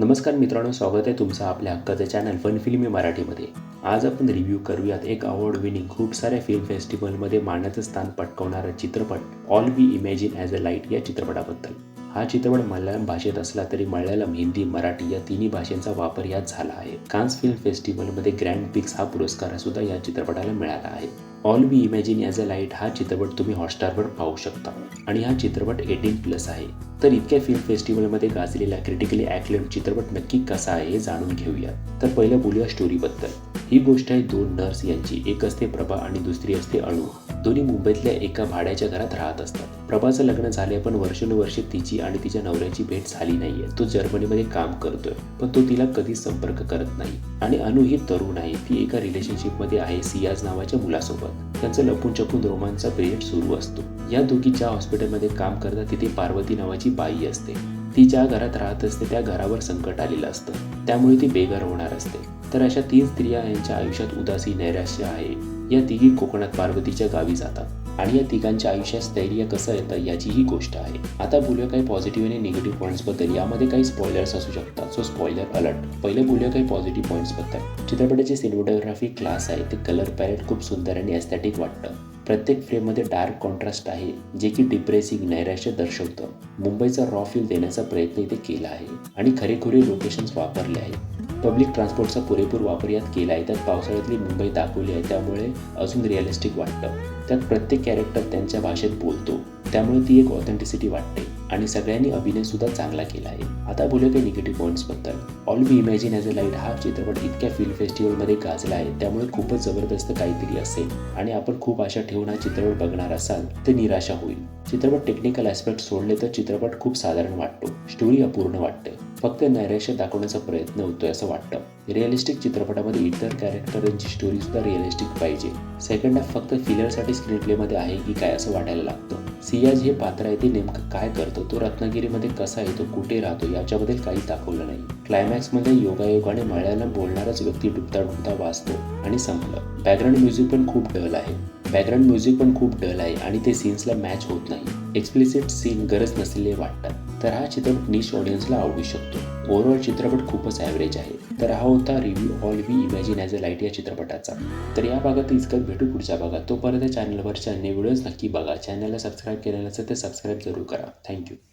नमस्कार मित्रांनो स्वागत आहे तुमचं आपल्या हक्काचं चॅनल फन फिल्मी मराठीमध्ये. आज आपण रिव्ह्यू करूयात एक अवॉर्ड विनिंग खूप साऱ्या फिल्म फेस्टिवलमध्ये मानाचं स्थान पटकवणारा चित्रपट all we imagine as a light या चित्रपटाबद्दल. हा चित्रपट मल्याळम भाषेत असला तरी मल्याळम हिंदी मराठी या तिन्ही भाषांचा वापर यात झाला आहे. कान्स फिल्म फेस्टिवलमध्ये ग्रँड पिक्स हा पुरस्कार सुद्धा या चित्रपटाला मिळाला आहे. All we imagine as a light हा चित्रपट तुम्ही हॉटस्टारवर पाहू शकता. आणि हा चित्रपट एटीन प्लस आहे. तर इतक्या फिल्म फेस्टिवलमध्ये गाजलेला क्रिटिकली ॲक्लेम चित्रपट नक्की कसा आहे हे जाणून घेऊया तर पहिलं बोलूया स्टोरीबद्दल ही गोष्ट आहे दोन नर्स यांची. एक असते प्रभा आणि दुसरी असते अणू. दोन्ही मुंबईतल्या एका भाड्याच्या घरात राहत असतात. प्रभाचं लग्न झाले पण वर्षानुवर्षे तिची आणि तिच्या नवऱ्याची भेट झाली नाहीये. तो जर्मनीमध्ये काम करतोय पण तो तिला कधीच संपर्क करत नाही. आणि अनु ही तरुण आहे. ती एका रिलेशनशिपमध्ये आहे सियाज नावाच्या मुलासोबत. त्यांचं लपून छपून रोमांचा पिरियड सुरू असतो. या दोघी ज्या हॉस्पिटलमध्ये काम करतात तिथे पार्वती नावाची बाई असते. ती ज्या घरात राहत असते त्या घरावर संकट आलेलं असतं. त्यामुळे ती बेघर होणार असते. तर अशा तीन स्त्रिया यांच्या आयुष्यात उदासी नैराश्य आहे. या तिघी कोकणात पार्वतीच्या गावी जातात. आणि या तिघांच्या आयुष्यात स्थैर्य कसं येतं याचीही गोष्ट आहे. आता बोलूया काही पॉझिटिव्ह आणि निगेटिव्ह पॉईंट्सबद्दल यामध्ये काही स्पॉयलर्स असू शकतात. सो स्पॉयलर अलर्ट पहिले बोलूया काही पॉझिटिव्ह पॉईंट्सबद्दल चित्रपटाची सिनेमोटोग्राफी क्लास आहे. ते कलर पॅलेट खूप सुंदर आणि एस्थेटिक वाटतं. प्रत्येक फ्रेममध्ये डार्क कॉन्ट्रास्ट आहे जे की डिप्रेसिंग नैराश्य दर्शवतं. मुंबईचा रॉ फील देण्याचा प्रयत्न इथे केला आहे आणि खरेखुरे लोकेशन्स वापरले आहेत. पब्लिक ट्रान्सपोर्टचा पुरेपूर वापर यात केला आहे. त्यात पावसाळ्यातली मुंबई दाखवली आहे. त्यामुळे अजून रिअलिस्टिक वाटतं. त्यात प्रत्येक कॅरेक्टर त्यांच्या भाषेत बोलतो. त्यामुळे ती एक ऑथेंटिसिटी वाटते. आणि सगळ्यांनी अभिनयसुद्धा चांगला केला आहे. आता बोलूया काही negative पॉईंट्सबद्दल all we imagine as a light हा चित्रपट इतक्या फिल्म फेस्टिवलमध्ये गाजला आहे त्यामुळे खूपच जबरदस्त काहीतरी असेल. आणि आपण खूप आशा ठेवून हा चित्रपट बघणार असाल तर निराशा होईल. चित्रपट टेक्निकल ॲस्पेक्ट सोडले तर चित्रपट खूप साधारण वाटतो. स्टोरी अपूर्ण वाटते. फक्त नैराश्य दाखवण्याचा प्रयत्न होतोय असं वाटतं. रिअलिस्टिक चित्रपटामध्ये इतर कॅरेक्टरांची स्टोरी सुद्धा रिअलिस्टिक पाहिजे. सेकंड हाफ फक्त फिलरसाठी स्क्रीन प्लेमध्ये आहे की काय असं वाटायला लागतं? सियाज हे पात्र आहे. ते नेमकं काय करतो? तो रत्नागिरीमध्ये कसा येतो कुठे राहतो? याच्याबद्दल काही दाखवलं नाही. क्लायमॅक्समध्ये योगायोगाने मळ्याला बोलणाराच व्यक्ती डुबता डुबता वाचतो आणि संपलं. बॅकग्राऊंड म्युझिक पण खूप डल आहे. बॅकग्राऊंड म्युझिक पण खूप डल आहे आणि ते सीन्सला मॅच होत नाही. एक्सप्लिसिट सीन गरज नसलेले वाटतात. तर हा चित्रपट निश ऑडियन्सला आवडू शकतो. ओव्हरऑल चित्रपट खूपच ॲव्हरेज आहे. तर हा होता review all we imagine as a light या चित्रपटाचा. तर या भागात इतकंच. भेटू पुढच्या भागात. तोपर्यंत चॅनलवरच्या अन्य व्हिडिओज नक्की बघा. चॅनलला सबस्क्राईब केलेलं असेल तर सबस्क्राईब जरूर करा. थँक्यू